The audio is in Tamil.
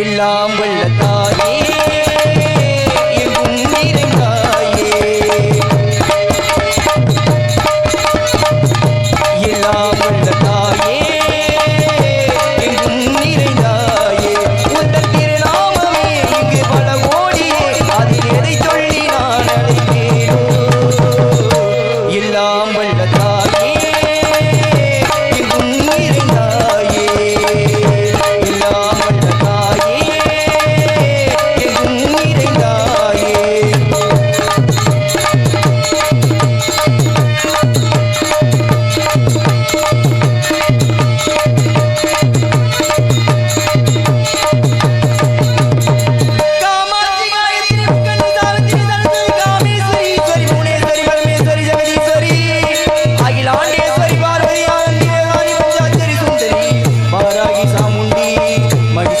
எல்லாம் வல்ல தாயே எங்கும் எல்லாம் வல்ல தாயே